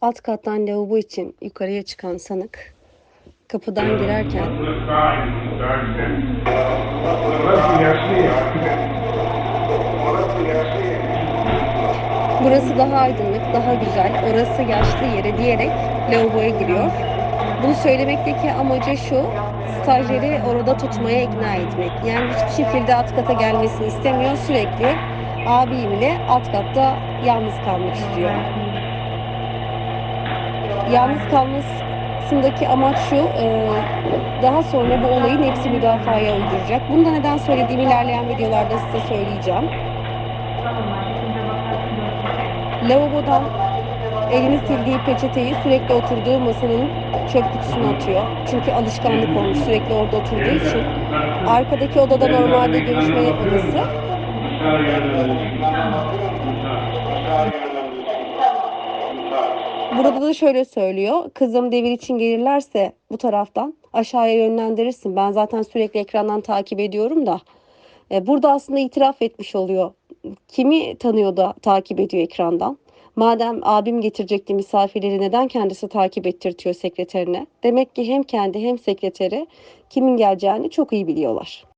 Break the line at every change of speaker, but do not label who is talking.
Alt kattan lavabo için yukarıya çıkan sanık kapıdan girerken burası daha aydınlık, daha güzel, orası yaşlı yeri diyerek lavaboya giriyor. Bunu söylemekteki amacı şu, stajyeri orada tutmaya ikna etmek. Yani hiçbir şekilde alt kata gelmesini istemiyor. Sürekli abimle alt katta yalnız kalmak istiyor. Yalnız kalmasındaki amaç şu, e, daha sonra bu olayı nefsi müdafaya uyduracak. Bunu da neden söylediğimi ilerleyen videolarda size söyleyeceğim. Lavabodan elini sildiği peçeteyi sürekli oturduğu masanın çöp kutusuna atıyor. Çünkü alışkanlık olmuş sürekli orada oturduğu için. Arkadaki odada normalde görüşme odası. Burada da şöyle söylüyor. Kızım devir için gelirlerse bu taraftan aşağıya yönlendirirsin. Ben zaten sürekli ekrandan takip ediyorum da. E, Burada aslında itiraf etmiş oluyor. Kimi tanıyor da takip ediyor ekrandan? Madem abim getirecekti misafirleri neden kendisi takip ettirtiyor sekreterine? Demek ki hem kendi hem sekreteri kimin geleceğini çok iyi biliyorlar.